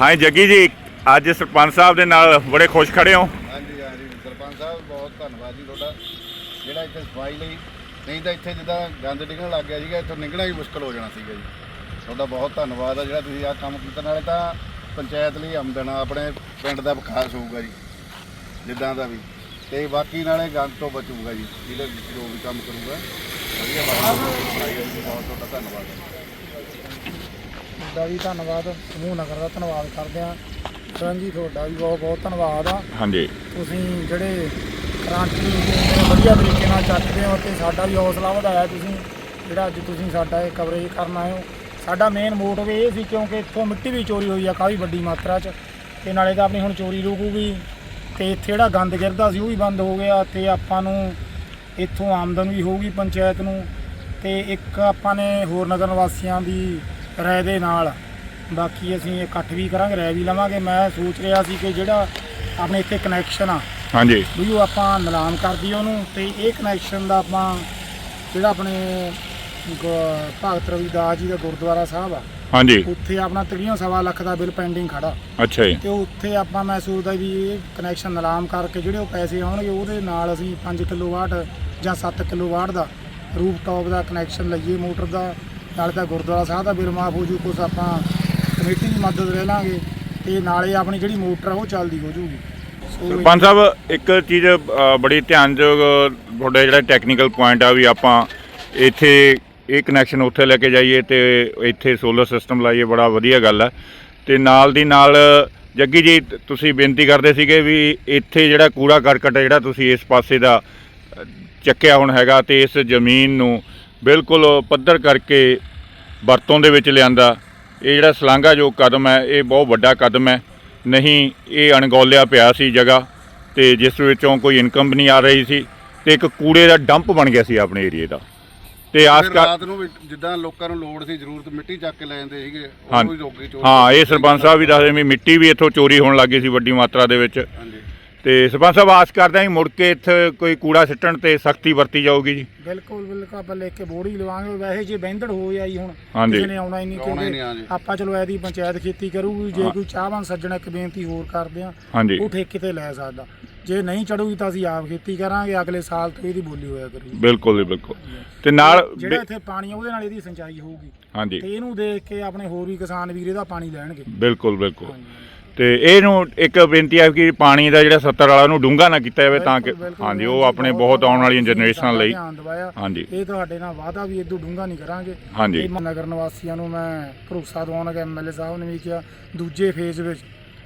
ਹਾਂ ਜੱਗੀ ਜੀ, ਅੱਜ ਸਰਪੰਚ ਸਾਹਿਬ ਦੇ ਨਾਲ ਬੜੇ ਖੁਸ਼ ਖੜੇ ਹੋ। ਹਾਂਜੀ ਹਾਂਜੀ, ਸਰਪੰਚ ਸਾਹਿਬ, ਬਹੁਤ ਧੰਨਵਾਦ ਜੀ ਤੁਹਾਡਾ। ਜਿਹੜਾ ਇੱਥੇ ਸਫ਼ਾਈ ਲਈ, ਨਹੀਂ ਤਾਂ ਇੱਥੇ ਜਿੱਦਾਂ ਗੰਦ ਡਿੱਗਣ ਲੱਗ ਗਿਆ ਸੀਗਾ, ਇੱਥੋਂ ਨਿਕਲਣਾ ਹੀ ਮੁਸ਼ਕਲ ਹੋ ਜਾਣਾ ਸੀਗਾ ਜੀ। ਤੁਹਾਡਾ ਬਹੁਤ ਧੰਨਵਾਦ ਆ, ਜਿਹੜਾ ਤੁਸੀਂ ਆਹ ਕੰਮ ਕੀਤਾ, ਨਾਲੇ ਤਾਂ ਪੰਚਾਇਤ ਲਈ ਆਮਦਨ ਆ, ਆਪਣੇ ਪਿੰਡ ਦਾ ਵਿਕਾਸ ਹੋਊਗਾ ਜੀ, ਜਿੱਦਾਂ ਦਾ ਵੀ। ਤੇ ਬਾਕੀ ਨਾਲੇ ਗੰਦ ਤੋਂ ਬਚੂਗਾ ਜੀ, ਜਿਹਦੇ ਜੋ ਵੀ ਕੰਮ ਕਰੂਗਾ। ਵਧੀਆ ਬਣਾਈ ਜੀ ਬਹੁਤ ਤੁਹਾਡਾ ਧੰਨਵਾਦ ਹੈ ਤੁਹਾਡਾ ਵੀ ਧੰਨਵਾਦ ਸਮੂਹ ਨਗਰ ਦਾ ਧੰਨਵਾਦ ਕਰਦੇ ਹਾਂ। ਸਰਨ ਜੀ ਤੁਹਾਡਾ ਵੀ ਬਹੁਤ ਬਹੁਤ ਧੰਨਵਾਦ ਆ। ਹਾਂਜੀ। ਤੁਸੀਂ ਜਿਹੜੇ ਕ੍ਰਾਂਤੀ ਇੰਨੇ ਵਧੀਆ ਤਰੀਕੇ ਨਾਲ ਚੱਕਦੇ ਹੋ ਤੇ ਸਾਡਾ ਵੀ ਹੌਸਲਾ ਵਧਾਇਆ ਤੁਸੀਂ ਜਿਹੜਾ ਅੱਜ ਤੁਸੀਂ ਸਾਡਾ ਇਹ ਕਵਰੇਜ ਕਰਨ ਆਏ ਹੋ। ਸਾਡਾ ਮੇਨ ਮੋਟਿਵ ਇਹ ਸੀ ਕਿਉਂਕਿ ਇੱਥੋਂ ਮਿੱਟੀ ਵੀ ਚੋਰੀ ਹੋਈ ਆ ਕਾਫੀ ਵੱਡੀ ਮਾਤਰਾ 'ਚ। ਤੇ ਨਾਲੇ ਤਾਂ ਆਪਣੀ ਹੁਣ ਚੋਰੀ ਰੁਕੂਗੀ। ਤੇ ਇੱਥੇ ਜਿਹੜਾ ਗੰਦ ਗਿਰਦਾ ਸੀ ਉਹ ਵੀ ਬੰਦ ਹੋ ਗਿਆ ਤੇ ਆਪਾਂ ਨੂੰ ਇੱਥੋਂ ਆਮਦਨ ਵੀ ਹੋਊਗੀ ਪੰਚਾਇਤ ਨੂੰ। ਤੇ ਇੱਕ ਆਪਾਂ ਨੇ ਹੋਰ ਨਗਰ ਨਿਵਾਸੀਆਂ ਦੀ ਰਾਏ ਦੇ ਨਾਲ। ਬਾਕੀ ਅਸੀਂ ਇਕੱਠ ਵੀ ਕਰਾਂਗੇ ਰਾਏ ਵੀ ਲਵਾਂਗੇ। ਮੈਂ ਸੋਚ ਰਿਹਾ ਸੀ ਕਿ ਜਿਹੜਾ ਆਪਣੇ ਇੱਥੇ ਕਨੈਕਸ਼ਨ ਆ ਹਾਂਜੀ। ਵੀ ਉਹ ਆਪਾਂ ਨਿਲਾਮ ਕਰ ਦਈਏ ਉਹਨੂੰ ਤੇ ਇਹ ਕਨੈਕਸ਼ਨ ਦਾ ਆਪਾਂ ਜਿਹੜਾ ਆਪਣੇ ਗ- ਭਗਤ ਰਵਿਦਾਸ ਜੀ ਦਾ ਗੁਰਦੁਆਰਾ ਸਾਹਿਬ ਆ ਹਾਂਜੀ। ਉੱਥੇ ਆਪਣਾ ਤਕਰੀਬਨ ਸਵਾ ਲੱਖ ਦਾ ਬਿੱਲ ਪੈਂਡਿੰਗ ਖੜਾ। ਅੱਛਾ ਜੀ। ਤੇ ਉੱਥੇ ਆਪਾਂ ਮੈਂ ਸੋਚਦਾ ਵੀ ਇਹ ਕਨੈਕਸ਼ਨ ਨਿਲਾਮ ਕਰਕੇ ਜਿਹੜੇ ਉਹ ਪੈਸੇ ਆਉਣਗੇ ਉਹਦੇ ਨਾਲ ਅਸੀਂ 5 ਕਿਲੋਵਾਟ ਜਾਂ 7 ਕਿਲੋਵਾਟ ਦਾ ਰੂਫਟਾਪ ਦਾ ਕਨੈਕਸ਼ਨ ਲਈਏ ਮੋਟਰ ਦਾ ਨਾਲ ਤਾਂ ਗੁਰਦੁਆਰਾ ਸਾਹਿਬ ਦਾ ਬਿੱਲ ਮਾਫ ਹੋ ਜੂ ਕੁਛ ਆਪਾਂ ਕਮੇਟੀ ਦੀ ਮਦਦ ਲੈ ਲਾਂਗੇ ਤੇ ਨਾਲੇ ਆਪਣੀ ਜਿਹੜੀ ਮੋਟਰ ਆ ਉਹ ਚੱਲਦੀ ਹੋ ਜੂਗੀ। ਸਰਪੰਚ ਸਾਹਿਬ ਇੱਕ ਚੀਜ਼ ਅ, ਬੜੀ ਧਿਆਨਯੋਗ ਤੁਹਾਡਾ ਜਿਹੜਾ ਟੈਕਨੀਕਲ ਪੁਆਇੰਟ ਆ ਵੀ ਆਪਾਂ ਇੱਥੇ ਇਹ ਕਨੈਕਸ਼ਨ ਉੱਥੇ ਲੈ ਕੇ ਜਾਈਏ ਤੇ ਇੱਥੇ ਸੋਲਰ ਸਿਸਟਮ ਲਾਈਏ ਬੜਾ ਵਧੀਆ ਗੱਲ ਹੈ ਤੇ ਨਾਲ ਦੀ ਨਾਲ ਜੱਗੀ ਜੀ ਤੁਸੀਂ ਬੇਨਤੀ ਕਰਦੇ ਸੀਗੇ ਵੀ ਇੱਥੇ ਜਿਹੜਾ ਕੂੜਾ ਕਰਕਟ ਹੈ ਜਿਹੜਾ ਤੁਸੀਂ ਇਸ ਪਾਸੇ ਦਾ ਚੱਕਿਆ ਹੁਣ ਹੈਗਾ ਤੇ ਇਸ ਜ਼ਮੀਨ ਨੂੰ ਬਿਲਕੁਲ ਪੱਧਰ ਕਰਕੇ ਵਰਤੋਂ ਦੇ ਵਿੱਚ ਲਿਆਂਦਾ। ਇਹ ਜਿਹੜਾ ਸ਼ਲਾਘਾਯੋਗ ਕਦਮ ਹੈ ਇਹ ਬਹੁਤ ਵੱਡਾ ਕਦਮ ਹੈ। ਨਹੀਂ ਇਹ ਅਣਗੌਲਿਆ ਪਿਆ ਸੀ ਜਗ੍ਹਾ ਤੇ ਜਿਸ ਵਿੱਚੋਂ ਕੋਈ ਇਨਕਮ ਵੀ ਨਹੀਂ ਆ ਰਹੀ ਸੀ ਤੇ ਇੱਕ ਕੂੜੇ ਦਾ ਡੰਪ ਬਣ ਗਿਆ ਸੀ ਆਪਣੇ ਏਰੀਏ ਦਾ। ਤੇ ਆਸ ਕਰ ਰਾਤ ਨੂੰ ਵੀ ਜਿੱਦਾਂ ਲੋਕਾਂ ਨੂੰ ਲੋੜ ਸੀ ਜ਼ਰੂਰਤ ਮਿੱਟੀ ਚੱਕ ਕੇ ਲੈ ਜਾਂਦੇ ਸੀਗੇ। ਉਹ ਵੀ ਰੋਗੀ ਚੋਰੀ ਹਾਂ ਇਹ ਸਰਪੰਚ ਸਾਹਿਬ ਵੀ ਦੱਸਦੇ ਵੀ ਮਿੱਟੀ ਵੀ ਇੱਥੋਂ ਚੋਰੀ ਹੋਣ ਲੱਗੀ ਸੀ ਵੱਡੀ ਮਾਤਰਾ ਦੇ ਵਿੱਚ। ਤੇ ਸਰਪੰਚ ਸਾਹਿਬ ਆਸ ਕਰਦੇ ਹਾਂ ਕਿ ਮੁੜ ਕੇ ਇੱਥੇ ਕੋਈ ਕੂੜਾ ਸਿੱਟਣ ਤੇ ਸਖਤੀ ਵਰਤੀ ਜਾਊਗੀ ਜੀ। ਬਿਲਕੁਲ ਬਿਲਕੁਲ ਆਪਾਂ ਲੈ ਕੇ ਬੋੜੀ ਲਵਾਂਗੇ। ਵੈਸੇ ਜੇ ਬੈਂਦੜ ਹੋ ਆਈ ਹੁਣ ਹਾਂਜੀ। ਕਿਸੇ ਨੇ ਆਉਣਾ ਹੀ ਨਹੀਂ ਆਉਣਾ ਹੀ ਨਹੀਂ, ਕਿਉਂਕਿ ਹਾਂਜੀ। ਆਪਾਂ ਚਲੋ ਐਦੀ ਪੰਚਾਇਤ ਖੇਤੀ ਕਰੂਗੀ ਜੇ ਹਾਂ। ਕੋਈ ਚਾਹਵਾਨ ਸੱਜਣ ਇੱਕ ਬੇਨਤੀ ਹੋਰ ਕਰਦੇ ਆ ਹਾਂਜੀ। ਉਹ ਠੇਕੇ ਤੇ ਲੈ ਸਕਦਾ। ਜੇ ਨਹੀਂ ਚੜੂਗੀ ਤਾਂ ਅਸੀਂ ਆਪ ਖੇਤੀ ਕਰਾਂਗੇ ਅਗਲੇ ਸਾਲ ਤੋਂ ਇਹਦੀ ਬੋਲੀ ਹੋਇਆ ਕਰੂਗੀ। ਬਿਲਕੁਲ ਜੀ ਬਿਲਕੁਲ। ਤੇ ਨਾਲ ਜਿਹੜਾ ਇੱਥੇ ਪਾਣੀ ਆ ਉਹਦੇ ਨਾਲ ਇਹਦੀ ਸਿੰਚਾਈ ਹੋਊਗੀ। ਹਾਂਜੀ। ਤੇ ਇਹਨੂੰ ਦੇਖ ਕੇ ਆਪਣੇ ਹੋਰ ਵੀ ਕਿਸਾਨ ਵੀਰ ਇਹਦਾ ਪਾਣੀ ਲੈਣਗੇ। ਬਿਲਕੁਲ ਬਿਲਕੁਲ। ਹਾਂਜੀ। ਤੇ ਇਹਨੂੰ ਇੱਕ ਬੇਨਤੀ ਹੈ ਕਿ ਪਾਣੀ ਦਾ ਜਿਹੜਾ 70 ਵਾਲਾ ਉਹਨੂੰ ਡੂੰਘਾ ਨਾ ਕੀਤਾ ਜਾਵੇ ਤਾਂ ਕਿ ਬਿਲਕੁਲ, ਹਾਂਜੀ ਬਿਲਕੁਲ, ਉਹ ਆਪਣੇ ਬਹੁਤ ਆਉਣ ਵਾਲੀਆਂ ਤੁਸੀਂ ਜਨਰੇਸ਼ਨਾਂ ਲਈ। ਧਿਆਨ ਦਿਵਾਇਆ। ਹਾਂਜੀ। ਇਹ ਤੁਹਾਡੇ ਨਾਲ ਵਾਅਦਾ ਵੀ ਇਦੋਂ ਡੂੰਘਾ ਨਹੀਂ ਕਰਾਂਗੇ। ਹਾਂਜੀ। ਤੇ ਨਗਰ ਨਿਵਾਸੀਆਂ ਨੂੰ ਮੈਂ ਭਰੋਸਾ ਦਿਵਾਉਣਾ ਕਿ ਐਮਐਲਏ ਸਾਹਿਬ ਨੇ ਵੀ ਕਿਹਾ ਦੂਜੇ ਫੇਜ਼ ਵਿੱਚ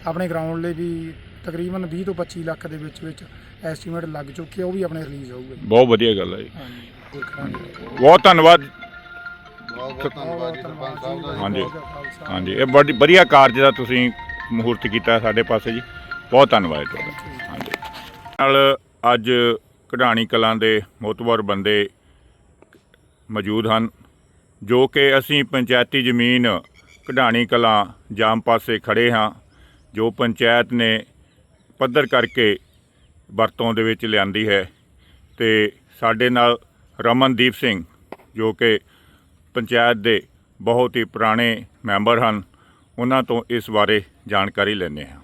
ਆਪਣੇ ਗਰਾਊਂਡ ਲਈ ਵੀ ਤਕਰੀਬਨ 20 ਤੋਂ 25 ਲੱਖ ਦੇ ਵਿੱਚ ਵਿੱਚ ਐਸਟੀਮੇਟ ਲੱਗ ਚੁੱਕੀ ਹੈ ਉਹ ਵੀ ਆਪਣੇ ਰਿਲੀਜ਼ ਹੋਊਗਾ। ਜੀ। ਬਹੁਤ ਵਧੀਆ ਗੱਲ ਹੈ ਜੀ। ਹਾਂਜੀ ਦੇਖਾਂਗੇ ਬਹੁਤ ਧੰਨਵਾਦ। ਬਹੁਤ ਬਹੁਤ ਧੰਨਵਾਦ ਜੀ ਸਰਪੰਚ ਸਾਹਿਬ ਦਾ ਜੀ। ਹਾਂਜੀ। ਹਾਂਜੀ। ਇਹ ਬੜੀ ਵਧੀਆ ਕਾਰਜ ਦਾ ਤੁਸੀਂ ਮਹੂਰਤ ਕੀਤਾ ਸਾਡੇ ਪਾਸੇ ਜੀ। ਬਹੁਤ ਧੰਨਵਾਦ ਤੁਹਾਡਾ। ਹਾਂਜੀ। ਨਾਲ ਅੱਜ ਕਢਾਣੀ ਕਲਾਂ ਦੇ ਮੋਤਬਰ ਬੰਦੇ ਮੌਜੂਦ ਹਨ, ਜੋ ਕਿ ਅਸੀਂ ਪੰਚਾਇਤੀ ਜ਼ਮੀਨ ਕਢਾਣੀ ਕਲਾਂ ਜਾਮ ਪਾਸੇ ਖੜੇ ਹਾਂ, ਜੋ ਪੰਚਾਇਤ ਨੇ ਪੱਧਰ ਕਰਕੇ ਵਰਤੋਂ ਦੇ ਵਿੱਚ ਲਿਆਂਦੀ ਹੈ ਤੇ ਸਾਡੇ ਨਾਲ ਰਮਨਦੀਪ ਸਿੰਘ, ਜੋ ਕਿ ਪੰਚਾਇਤ ਦੇ ਬਹੁਤ ਹੀ ਪੁਰਾਣੇ ਮੈਂਬਰ ਹਨ ਉਹਨਾਂ ਤੋਂ ਇਸ ਬਾਰੇ ਜਾਣਕਾਰੀ ਲੈਂਦੇ ਹਾਂ।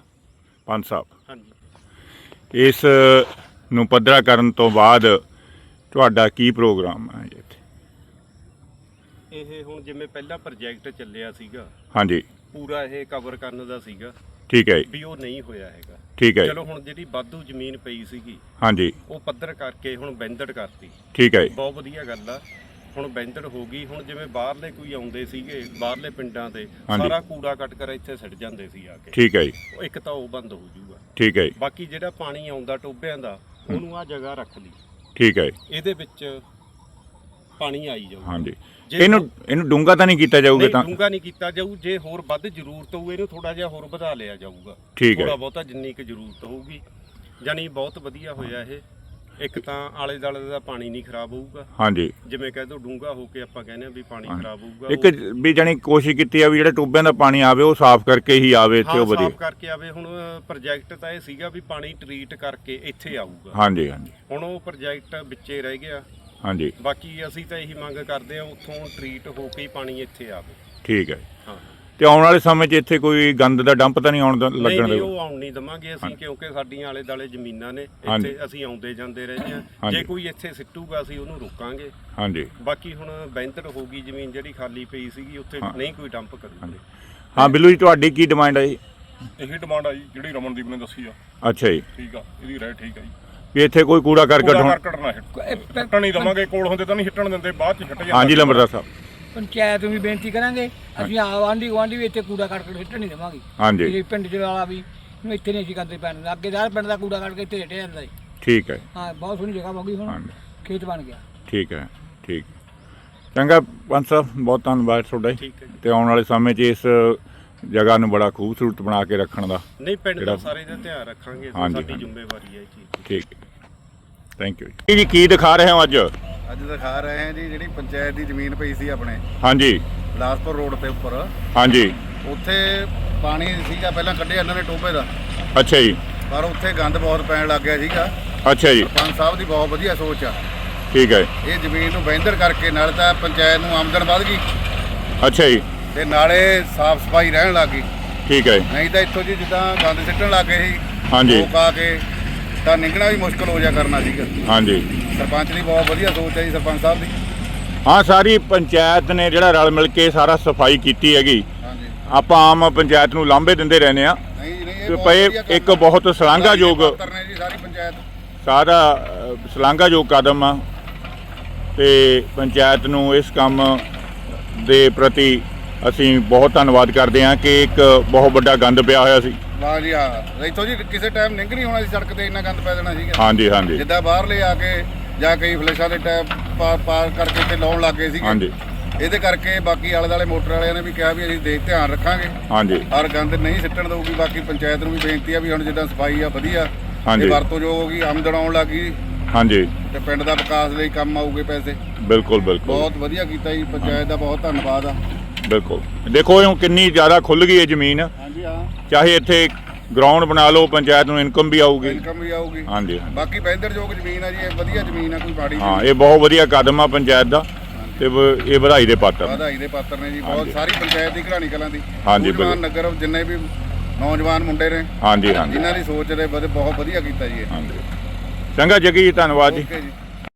ਪੰਜ ਸਾਹਿਬ। ਹਾਂਜੀ। ਇਸ ਨੂੰ ਪੱਧਰਾ ਕਰਨ ਤੋਂ ਬਾਅਦ ਤੁਹਾਡਾ ਕੀ ਪ੍ਰੋਗਰਾਮ ਹੈ ਜੀ ਇੱਥੇ? ਇਹ ਹੁਣ ਜਿਵੇਂ ਪਹਿਲਾ ਪ੍ਰੋਜੈਕਟ ਚੱਲਿਆ ਸੀਗਾ ਹਾਂਜੀ। ਪੂਰਾ ਇਹ ਕਵਰ ਕਰਨ ਦਾ ਸੀਗਾ। ਠੀਕ ਹੈ ਵੀ ਉਹ ਨਹੀਂ ਹੋਇਆ ਹੈਗਾ। ਠੀਕ ਹੈ ਚਲੋ ਹੁਣ ਜਿਹੜੀ ਵਾਧੂ ਜ਼ਮੀਨ ਪਈ ਸੀਗੀ ਹਾਂਜੀ। ਉਹ ਪੱਧਰ ਕਰਕੇ ਹੁਣ ਬੈਂਦੜ ਕਰਤੀ। ਠੀਕ ਹੈ ਬਹੁਤ ਵਧੀਆ ਗੱਲ ਆ। ਹੁਣ ਬੈਂਦੜ ਹੋ ਗਈ ਹੁਣ ਜਿਵੇਂ ਬਾਹਰਲੇ ਕੋਈ ਆਉਂਦੇ ਸੀਗੇ ਬਾਹਰਲੇ ਪਿੰਡਾਂ ਦੇ ਹਾਂਜੀ। ਸਾਰਾ ਕੂੜਾ ਕੱਟ ਕਰ ਇੱਥੇ ਸਿੱਟ ਜਾਂਦੇ ਸੀ ਆ ਕੇ। ਠੀਕ ਹੈ ਜੀ। ਉਹ ਇੱਕ ਤਾਂ ਉਹ ਬੰਦ ਹੋ ਜੂਗਾ। ਠੀਕ ਹੈ ਜੀ। ਬਾਕੀ ਜਿਹੜਾ ਪਾਣੀ ਆਉਂਦਾ ਟੋਬਿਆਂ ਦਾ ਉਹਨੂੰ ਆ ਜਗ੍ਹਾ ਰੱਖ ਲਈ। ਠੀਕ ਹੈ ਜੀ। ਇਹਦੇ ਵਿੱਚ ਪਾਣੀ ਆਈ ਜਾਊਗਾ। ਹਾਂਜੀ। ਜੇ ਇਹਨੂੰ ਇਹਨੂੰ ਡੂੰਘਾ ਤਾਂ ਨਹੀਂ ਕੀਤਾ ਜਾਊਗਾ ਨਹੀਂ ਤਾਂ? ਡੂੰਘਾ ਨਹੀਂ ਕੀਤਾ ਜਾਊ ਜੇ ਹੋਰ ਵੱਧ ਜ਼ਰੂਰਤ ਹੋਊ ਇਹਨੂੰ ਥੋੜਾ ਜਿਹਾ ਹੋਰ ਵਧਾ ਲਿਆ ਜਾਊਗਾ। ਠੀਕ ਹੈ। ਥੋੜਾ ਬਹੁਤਾ ਜਿੰਨੀ ਕੁ ਜ਼ਰੂਰਤ ਹੋਊਗੀ। ਜਾਨੀ ਬਹੁਤ ਵਧੀਆ ਹੋਇਆ ਇਹ। ਇੱਕ ਤਾਂ ਆਲੇ ਦਾਲੇ ਦਾ ਪਾਣੀ ਨਹੀਂ ਖਰਾਬ ਹੋਊਗਾ। ਹਾਂਜੀ। ਜਿਵੇਂ ਕਹਿ ਦੋ ਡੂੰਘਾ ਹੋ ਕੇ ਆਪਾਂ ਕਹਿੰਦੇ ਆ ਵੀ ਪਾਣੀ। ਖਰਾਬ ਹੋਊਗਾ ਇੱਕ ਵੀ ਜਾਨੀ ਕੋਸ਼ਿਸ਼ ਕੀਤੀ ਆ ਵੀ ਜਿਹੜੇ ਟੋਬਿਆਂ ਦਾ ਪਾਣੀ ਆਵੇ ਉਹ ਸਾਫ਼ ਕਰਕੇ ਹੀ ਆਵੇ ਇੱਥੇ ਉਹ ਵਧੀਆ। ਸਾਫ਼ ਕਰਕੇ ਆਵੇ। ਹੁਣ ਪ੍ਰੋਜੈਕਟ ਤਾਂ ਇਹ ਸੀਗਾ ਵੀ ਪਾਣੀ ਟਰੀਟ ਕਰਕੇ ਇੱਥੇ ਆਊਗਾ। ਹਾਂਜੀ ਹਾਂਜੀ। ਹੁਣ ਉਹ ਪ੍ਰੋਜੈਕਟ ਵਿੱਚੇ ਰਹਿ ਗਿਆ। ਹਾਂਜੀ। ਬਾਕੀ ਅਸੀਂ ਤਾਂ ਇਹੀ ਮੰਗ ਕਰਦੇ ਆ ਉੱਥੋਂ ਟਰੀਟ ਹੋ ਕੇ ਹੀ ਪਾਣੀ ਇੱਥੇ ਆਵੇ। ਠੀਕ ਹੈ। ਹਾਂ। ਤੇ ਆਉਣ ਵਾਲੇ ਸਮੇਂ 'ਚ ਇੱਥੇ ਕੋਈ ਗੰਦ ਦਾ ਡੰਪ ਤਾਂ ਨਹੀਂ ਆਉਣ ਦਾ ਨਹੀਂ ਲੱਗਣ ਨਹੀਂ ਦੇ ਉਹ ਆਉਣ ਨਹੀਂ ਦਵਾਂਗੇ ਅਸੀਂ ਕਿਉਂਕਿ ਸਾਡੀਆਂ ਆਲੇ ਦਾਲੇ ਜ਼ਮੀਨਾਂ ਨੇ ਹਾਂਜੀ। ਇੱਥੇ ਅਸੀਂ ਆਉਂਦੇ ਜਾਂਦੇ ਰਹੇ ਹਾਂ। ਹਾਂਜੀ। ਜੇ ਕੋਈ ਇੱਥੇ ਸਿੱਟੂਗਾ ਅਸੀਂ ਉਹਨੂੰ ਰੋਕਾਂਗੇ। ਹਾਂਜੀ। ਬਾਕੀ ਹੁਣ ਬੈਂਤਰ ਹੋ ਗਈ ਜ਼ਮੀਨ ਜਿਹੜੀ ਖਾਲੀ ਪਈ ਸੀਗੀ ਉੱਥੇ। ਨਹੀਂ ਕੋਈ ਡੰਪ ਕਰੂਗੇ ਹਾਂ ਬਿੱਲੂ ਜੀ ਤੁਹਾਡੀ ਕੀ ਡਿਮਾਂਡ ਹੈ ਜੀ? ਇਹੀ ਡਿਮਾਂਡ ਆ ਜੀ ਜਿਹੜੀ ਰਮਨਦੀਪ ਨੇ ਦੱਸੀ ਆ। ਅੱਛਾ ਜੀ। ਠੀਕ ਆ ਇਹਦੀ ਰਾਏ ਠੀਕ ਆ ਜੀ। ਵੀ ਇੱਥੇ ਕੋਈ ਕੂੜਾ ਕਰਕਟ ਕੂੜਾ ਹੁਣ ਕਰਕਟ ਨਾ ਹਿੱਟ ਹਿੱਟਣ ਨਹੀਂ ਦਵਾਂਗੇ ਕੋਲ ਹੁੰਦੇ ਤਾਂ ਨਹੀਂ ਹਿੱਟਣ ਦਿੰਦੇ ਬਾਅਦ ਚ ਹਿੱਟ ਜਾਂਦਾ ਹਾਂਜੀ ਲੰਬਰਦਾਰ ਸਾਹਿਬ। ਪੰਚਾਇਤ ਨੂੰ ਵੀ ਬੇਨਤੀ ਕਰਾਂਗੇ ਅਸੀਂ ਆਵਾਂਢੀ ਗੁਆਂਢੀ ਵੀ ਇੱਥੇ ਕੂੜਾ ਕਰਕਟ ਸਿੱਟਣ ਨਹੀਂ ਦੇਵਾਂਗੇ। ਹਾਂਜੀ। ਜਿਹੜੇ ਪਿੰਡ ਚ ਵਾਲਾ ਵੀ ਨੂੰ ਇੱਥੇ ਨਹੀਂ ਅਸੀਂ ਕਰਦੇ ਪੈਣ। ਅੱਗੇ ਸਾਰ ਪਿੰਡ ਦਾ ਕੂੜਾ ਕੱਢ ਕੇ ਇੱਥੇ ਸਿੱਟਿਆ ਜਾਂਦਾ ਸੀ ਠੀਕ ਹੈ। ਹਾਂ ਬਹੁਤ ਸੋਹਣੀ ਜਗ੍ਹਾ ਹੋ ਗਈ ਹੁਣ। ਹਾਂਜੀ। ਖੇਤ ਬਣ ਗਿਆ। ਠੀਕ ਹੈ ਠੀਕ। ਚੰਗਾ ਪੰਜ ਸਾਹਿਬ ਬਹੁਤ ਧੰਨਵਾਦ ਤੁਹਾਡਾ ਜੀ। ਠੀਕ ਹੈ ਜੀ। ਤੇ ਆਉਣ ਵਾਲੇ ਸਮੇਂ 'ਚ ਇਸ ਜਗ੍ਹਾ ਨੂੰ ਬੜਾ ਖੂਬਸੂਰਤ ਬਣਾ ਕੇ ਰੱਖਣ ਦਾ ਨਹੀਂ ਪਿੰਡ ਦਾ ਜਿਹੜਾ- ਸਾਰੇ ਦਾ ਧਿਆਨ ਰੱਖਾਂਗੇ। ਹਾਂਜੀ, ਸਾਡੀ ਹਾਂਜੀ। ਜ਼ਿੰਮੇਵਾਰੀ ਹੈ ਇਹ ਚੀਜ਼ ਦੀ। ਠੀਕ ਥੈਂਕ ਯੂ ਜੀ ਜੀ ਕੀ ਦਿਖਾ ਰਹੇ ਹੋ ਅੱਜ? ਅੱਜ ਦਿਖਾ ਰਹੇ ਹਾਂ ਜੀ ਜਿਹੜੀ ਪੰਚਾਇਤ ਦੀ ਜ਼ਮੀਨ ਪਈ ਸੀ ਆਪਣੇ। ਹਾਂਜੀ। ਬਿਲਾਸਪੁਰ ਰੋਡ ਤੇ ਉੱਪਰ। ਹਾਂਜੀ। ਉੱਥੇ ਪਾਣੀ ਸੀਗਾ ਪਹਿਲਾਂ ਕੱਢਿਆ ਇਹਨਾਂ ਨੇ ਟੋਬੇ ਦਾ। ਅੱਛਾ ਜੀ। ਪਰ ਉੱਥੇ ਗੰਦ ਬਹੁਤ ਪੈਣ ਲੱਗ ਗਿਆ ਸੀਗਾ। ਅੱਛਾ ਜੀ। ਪੰਜ ਸਾਹਿਬ ਦੀ ਬਹੁਤ ਵਧੀਆ ਸੋਚ ਆ। ਠੀਕ ਹੈ। ਇਹ ਜ਼ਮੀਨ ਨੂੰ ਬਹਿੰਦਰ ਕਰਕੇ ਨਾਲ ਤਾਂ ਪੰਚਾਇਤ ਨੂੰ ਆਮਦਨ ਵੱਧ ਗਈ। ਅੱਛਾ ਜੀ। ਤੇ ਨਾਲੇ ਸਾਫ਼ ਸਫ਼ਾਈ ਰਹਿਣ ਲੱਗ ਗਈ। ਠੀਕ ਹੈ। ਨਹੀਂ ਤਾਂ ਇੱਥੋਂ ਜੀ ਜਿੱਦਾਂ ਗੰਦ ਸਿੱਟਣ ਲੱਗ ਗਏ ਸੀ। ਹਾਂਜੀ। ਲੋਕ ਆ ਕੇ ਤਾਂ ਨਿਕਲਣਾ ਵੀ ਮੁਸ਼ਕਲ ਹੋ ਜਾ ਕਰਨਾ ਸੀਗਾ। ਹਾਂਜੀ। ਸਰਪੰਚ ਦੀ ਬਹੁਤ ਵਧੀਆ ਸੋਚ ਹੈ ਜੀ ਸਰਪੰਚ ਸਾਹਿਬ ਦੀ। ਹਾਂ ਸਾਰੀ ਪੰਚਾਇਤ ਨੇ ਜਿਹੜਾ ਰਲ ਮਿਲ ਕੇ ਸਾਰਾ ਸਫ਼ਾਈ ਕੀਤੀ ਹੈਗੀ। ਹਾਂਜੀ। ਆਪਾਂ ਆਮ ਪੰਚਾਇਤ ਨੂੰ ਲਾਂਭੇ ਦਿੰਦੇ ਰਹਿੰਦੇ ਆ ਨਹੀਂ ਜੀ, ਨਹੀਂ ਤੇ ਇਹ ਬਹੁਤ ਪਏ ਵਧੀਆ ਕੰਮ ਇੱਕ। ਬਹੁਤ ਸ਼ਲਾਘਾਯੋਗ ਪਾਤਰ ਨੇ ਜੀ ਸਾਰੀ ਪੰਚਾਇਤ। ਸਾਰਾ ਅ, ਸ਼ਲਾਘਾਯੋਗ ਕਦਮ ਆ। ਤੇ ਪੰਚਾਇਤ ਨੂੰ ਇਸ ਕੰਮ ਦੇ ਪ੍ਰਤੀ ਅਸੀਂ ਬਹੁਤ ਧੰਨਵਾਦ ਕਰਦੇ ਹਾਂ ਕਿ ਇੱਕ ਬਹੁਤ ਵੱਡਾ ਗੰਦ ਪਿਆ ਹੋਇਆ ਸੀ। ਵਾਹ ਜੀ ਹਾਂ ਇੱਥੋਂ ਜੀ ਕਿਸੇ ਟਾਈਮ ਨਿੰਗ ਨਹੀਂ ਹੋਣਾ ਸੀ ਸੜਕ ਤੇ ਇੰਨਾ ਗੰਦ ਪੈ ਜਾਣਾ ਸੀਗਾ। ਹਾਂਜੀ ਹਾਂਜੀ। ਜਿੱਦਾਂ ਬਾਹਰਲੇ ਆ ਕੇ ਜਾਂ ਕਈ ਫਲੈਸ਼ਾਂ ਦੇ ਟੈਪ ਪਾਰ ਪਾਰ ਕਰਕੇ ਤੇ ਲਾਉਣ ਲੱਗ ਗਏ ਸੀਗੇ। ਹਾਂਜੀ। ਇਹਦੇ ਕਰਕੇ ਬਾਕੀ ਆਲੇ ਦੁਆਲੇ ਮੋਟਰ ਵਾਲਿਆਂ ਨੇ ਵੀ ਕਿਹਾ ਵੀ ਅਸੀਂ ਦੇਖ ਧਿਆਨ ਰੱਖਾਂਗੇ। ਹਾਂਜੀ। ਹਰ ਗੰਦ ਨਹੀਂ ਸਿੱਟਣ ਦਊਗੀ ਬਾਕੀ ਪੰਚਾਇਤ ਨੂੰ ਵੀ ਬੇਨਤੀ ਆ ਵੀ ਹੁਣ ਜਿੱਦਾਂ ਸਫ਼ਾਈ ਆ ਵਧੀਆ। ਹਾਂਜੀ। ਇਹ ਵਰਤੋਯੋਗ ਹੋ ਗਈ ਆਮਦਨ ਆਉਣ ਲੱਗੀ ਹਾਂਜੀ। ਤੇ ਪਿੰਡ ਦਾ ਵਿਕਾਸ ਲਈ ਕੰਮ ਆਊਗੇ ਪੈਸੇ। ਬਿਲਕੁਲ ਬਿਲਕੁਲ। ਬਹੁਤ ਵਧੀਆ ਕੀਤਾ ਜੀ ਪੰਚਾਇਤ ਦਾ ਬਹੁਤ ਧੰਨਵਾਦ ਆ। ਬਿਲਕੁਲ। ਦੇਖੋ ਇਹ ਕਿੰਨੀ ਜ਼ਿਆਦਾ ਖੁੱਲ ਗਈ ਹੈ ਜ਼ਮੀਨ। ਹਾਂਜੀ ਹਾਂ ਚਾਹੇ ਇੱਥੇ ਗਰਾਊਂਡ ਬਣਾ ਲਓ ਪੰਚਾਇਤ ਨੂੰ ਇਨਕਮ ਵੀ ਆਊਗੀ। ਇਨਕਮ ਵੀ ਆਊਗੀ। ਹਾਂਜੀ ਹਾਂਜੀ। ਬਾਕੀ ਬਹਿੰਦਰਯੋਗ ਜ਼ਮੀਨ ਆ ਜੀ ਇਹ ਵਧੀਆ ਜ਼ਮੀਨ ਆ ਕੋਈ ਮਾੜੀ ਹਾਂ ਇਹ ਬਹੁਤ ਵਧੀਆ ਕਦਮ ਆ ਪੰਚਾਇਤ ਦਾ ਤੇ ਵ- ਇਹ ਵਧਾਈ ਦੇ ਪਾਤਰ ਨੇ। ਵਧਾਈ ਦੇ ਪਾਤਰ ਨੇ ਜੀ ਬਹੁਤ। ਸਾਰੀ ਪੰਚਾਇਤ ਦੀ ਘਰਾਣੀ ਕਲਾਂ ਦੀ। ਹਾਂਜੀ, ਨੌਜਵਾਨ ਨਗਰ ਜਿੰਨੇ ਵੀ ਨੌਜਵਾਨ ਮੁੰਡੇ ਨੇ ਹਾਂਜੀ ਹਾਂਜੀ। ਜਿਨ੍ਹਾਂ ਦੀ ਸੋਚ ਦੇ ਬਹੁਤ ਵਧੀਆ ਕੀਤਾ ਜੀ ਇਹ। ਹਾਂਜੀ। ਚੰਗਾ ਜੱਗੀ ਜੀ ਧੰਨਵਾਦ ਜੀ। ਓਕੇ ਜੀ।